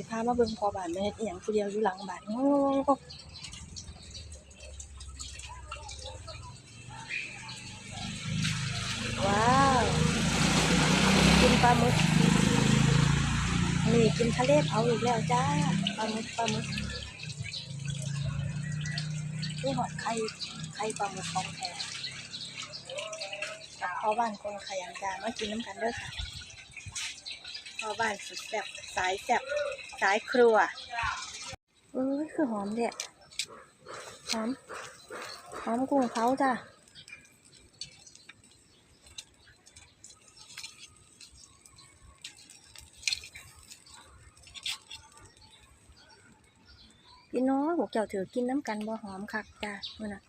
สิพามาเบิ่งพอบานแม่เฮ็ดอีหยังผู้เดียวอยู่หลังบานงงว้าวกินปลาหมึกนี่กินทะเลเผาอีกแล้วจ้าปลาหมึกปลาหมึกนี่หอดไข่ไข่ปลาหมึกของแท้กับพ่อบ้านคนขยันจ้ามากินน้ำกันเด้อค่ะ พ่อบ้านสุดแซ่บสายแซ่บสายครัวเอ้ยคือหอมเด็ดหอมหอมกุ้งเขาจ้ะพี่น้องพวกเจ้าถือกินน้ำกันบ่หอมคักจ้ะมื่อน่ะ